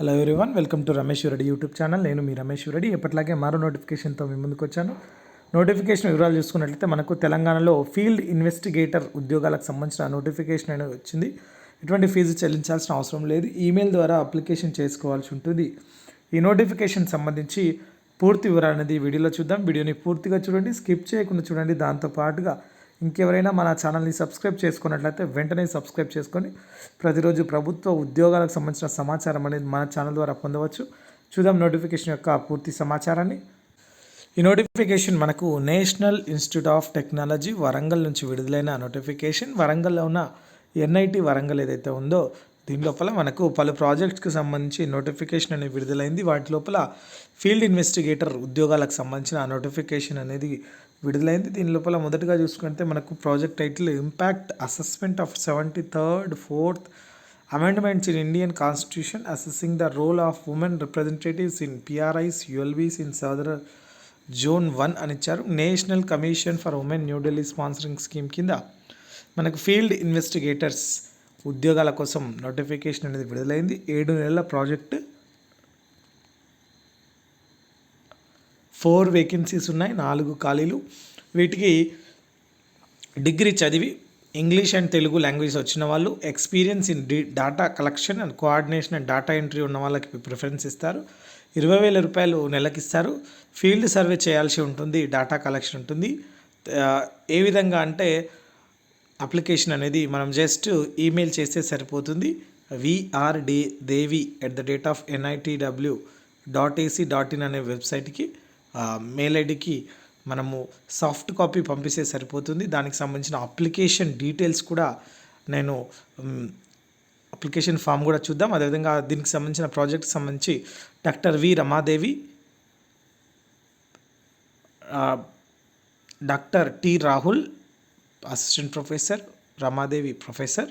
Hello everyone welcome to Ramesh Reddy YouTube channel నేను మీ రమేష్ రెడ్డి ఎప్పటిలాగే మరో నోటిఫికేషన్తో మీ ముందుకు వచ్చాను. నోటిఫికేషన్ వివరాలు చూసుకున్నట్లయితే మనకు తెలంగాణలో ఫీల్డ్ ఇన్వెస్టిగేటర్ ఉద్యోగాలకు సంబంధించిన నోటిఫికేషన్ అనేది వచ్చింది. ఎటువంటి ఫీజు చెల్లించాల్సిన అవసరం లేదు. ఈమెయిల్ ద్వారా అప్లికేషన్ చేసుకోవాల్సి ఉంటుంది. ఈ నోటిఫికేషన్ సంబంధించి పూర్తి వివరాలు అనేది వీడియోలో చూద్దాం. వీడియోని పూర్తిగా చూడండి. స్కిప్ చేయకుండా చూడండి. దాంతో పాటుగా ఇంకెవరైనా మన ఛానల్ని సబ్స్క్రైబ్ చేసుకున్నట్లయితే వెంటనే సబ్స్క్రైబ్ చేసుకొని ప్రతిరోజు ప్రభుత్వ ఉద్యోగాలకు సంబంధించిన సమాచారం అనేది మన ఛానల్ ద్వారా పొందవచ్చు. చూద్దాం నోటిఫికేషన్ యొక్క పూర్తి సమాచారాన్ని. ఈ నోటిఫికేషన్ మనకు national institute of technology Warangal నుంచి విడుదలైన నోటిఫికేషన్. వరంగల్లో ఉన్న ఎన్ఐటి వరంగల్ ఏదైతే ఉందో దీని లోపల మనకు పలు ప్రాజెక్ట్స్కి సంబంధించి నోటిఫికేషన్ అనేది విడుదలైంది. వాటి లోపల ఫీల్డ్ ఇన్వెస్టిగేటర్ ఉద్యోగాలకు సంబంధించిన నోటిఫికేషన్ అనేది విడుదలైంది. దీని లోపల మొదటగా చూసుకుంటే మనకు project title impact assessment of seventy third fourth amendments in Indian constitution assessing the role of women representatives in PRIs ULBs in Sadar zone one అని ఇచ్చారు. National Commission for Women New Delhi sponsoring scheme కింద మనకు ఫీల్డ్ ఇన్వెస్టిగేటర్స్ ఉద్యోగాల కోసం notification అనేది విడుదలైంది. ఏడు నెలల ప్రాజెక్ట్ ఫోర్ వేకెన్సీస్ ఉన్నాయి నాలుగు ఖాళీలు. వీటికి డిగ్రీ చదివి ఇంగ్లీష్ అండ్ తెలుగు లాంగ్వేజ్ వచ్చిన వాళ్ళు experience in the data collection and coordination and data entry ఉన్న వాళ్ళకి ప్రిఫరెన్స్ ఇస్తారు. ఇరవై వేల రూపాయలు నెలకి ఇస్తారు ఫీల్డ్ సర్వే చేయాల్సి ఉంటుంది డాటా కలెక్షన్ ఉంటుంది. ఏ విధంగా అంటే అప్లికేషన్ అనేది మనం జస్ట్ ఈమెయిల్ చేస్తే సరిపోతుంది. VR day Devi at the rate of NITW dot AC dot in అనే వెబ్సైట్కి మెయిల్ ఐడికి మనము సాఫ్ట్ కాపీ పంపిస్తే సరిపోతుంది. దానికి సంబంధించిన అప్లికేషన్ డీటెయిల్స్ కూడా నేను అప్లికేషన్ ఫామ్ కూడా చూద్దాం. అదేవిధంగా దీనికి సంబంధించిన ప్రాజెక్ట్కి సంబంధించి doctor V Ramadevi doctor T Rahul assistant professor Ramadevi professor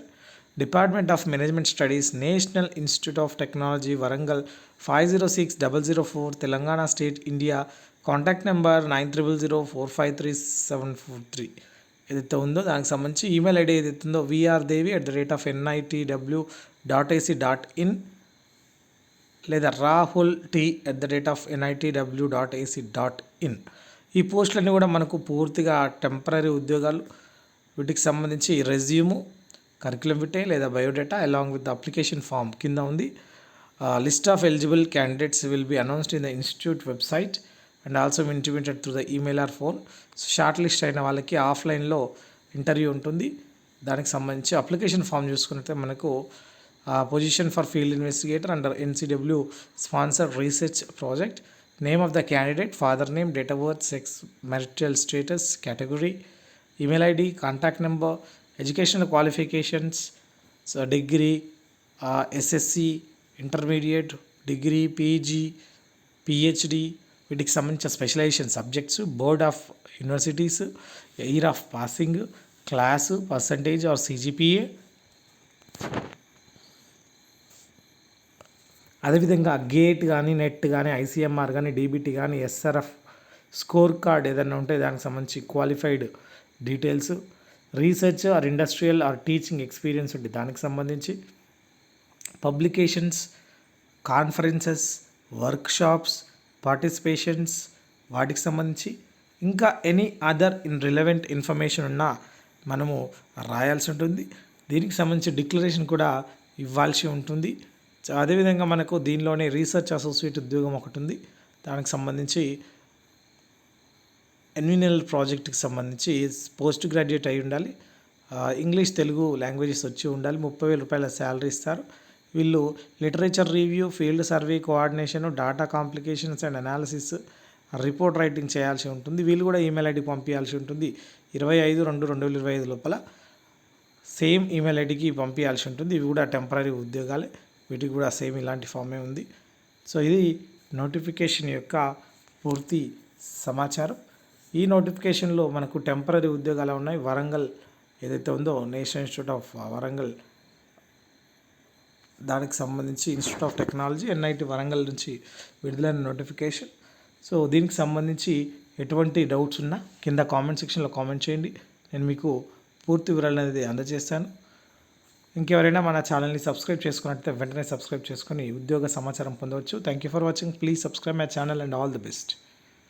department of management studies national institute of technology Warangal five zero six double zero four Telangana state India contact number nine triple zero four five three seven four three. ఏదైతే ఉందో దానికి సంబంధించి email ID ఏదైతే ఉందో VR Devi at the rate of NITW dot AC dot in లేదా Rahul T at the rate of NITW dot AC dot in ఈ పోస్టులన్నీ కూడా మనకు పూర్తిగా టెంపరీ ఉద్యోగాలు వీటికి సంబంధించి రెజ్యూము కరికులం విటే లేదా biodata along with application form కింద ఉంది. List of eligible candidates will be announced in the institute website and also intimated through the email or phone short list అయిన వాళ్ళకి ఆఫ్లైన్లో ఇంటర్వ్యూ ఉంటుంది. దానికి సంబంధించి అప్లికేషన్ ఫామ్ చూసుకున్నట్టే మనకు position for field investigator under NCW sponsor research project name of the candidate father name date of birth sex marital status category email ID contact number educational qualifications so degree SSC intermediate degree PG PhD వీటికి సంబంధించిన specialization subjects board of universities year of passing class percentage or CGPA. అదేవిధంగా GATE కానీ NET కానీ ICMR కానీ DBT కానీ SRF score card ఏదైనా ఉంటే దానికి సంబంధించి qualified details research or industrial or teaching experience ఉంటే దానికి సంబంధించి పబ్లికేషన్స్ కాన్ఫరెన్సెస్ వర్క్షాప్స్ పార్టిసిపేషన్స్ వాటికి సంబంధించి ఇంకా any other in relevant information ఉన్నా మనము రాయాల్సి ఉంటుంది. దీనికి సంబంధించి డిక్లరేషన్ కూడా ఇవ్వాల్సి ఉంటుంది. అదేవిధంగా మనకు దీనిలోనే రీసెర్చ్ అసోసియేట్ ఉద్యోగం ఒకటి ఉంది. దానికి సంబంధించి ఎన్వినల్ ప్రాజెక్ట్కి సంబంధించి పోస్ట్ గ్రాడ్యుయేట్ అయి ఉండాలి. ఇంగ్లీష్ తెలుగు లాంగ్వేజెస్ వచ్చి ఉండాలి. ముప్పై వేల రూపాయల శాలరీ ఇస్తారు. వీళ్ళు literature review field survey coordination data complications and analysis report writing చేయాల్సి ఉంటుంది. వీళ్ళు కూడా ఈమెయిల్ ఐడి పంపించాల్సి ఉంటుంది. ఇరవై ఐదు రెండు రెండు వేల ఇరవై ఐదు లోపల సేమ్ ఈమెయిల్ ఐడికి పంపించాల్సి ఉంటుంది. ఇవి కూడా టెంపరీ ఉద్యోగాలే. వీటికి కూడా సేమ్ ఇలాంటి ఫామే ఉంది. సో ఇది నోటిఫికేషన్ యొక్క పూర్తి సమాచారం. ఈ నోటిఫికేషన్లో మనకు టెంపరీ ఉద్యోగాలు ఉన్నాయి. వరంగల్ ఏదైతే ఉందో నేషనల్ ఇన్స్టిట్యూట్ ఆఫ్ వరంగల్ దానికి సంబంధించి institute of technology NIT Warangal నుంచి విడుదలైన నోటిఫికేషన్. సో దీనికి సంబంధించి ఎటువంటి డౌట్స్ ఉన్నా కింద కామెంట్ సెక్షన్లో కామెంట్ చేయండి. నేను మీకు పూర్తి వివరాలు అనేది అందజేస్తాను. ఇంకెవరైనా మన ఛానల్ని సబ్స్క్రైబ్ చేసుకున్నట్లయితే వెంటనే సబ్స్క్రైబ్ చేసుకుని ఉద్యోగ సమాచారం పొందవచ్చు. Thank you for watching. Please subscribe my channel and all the best.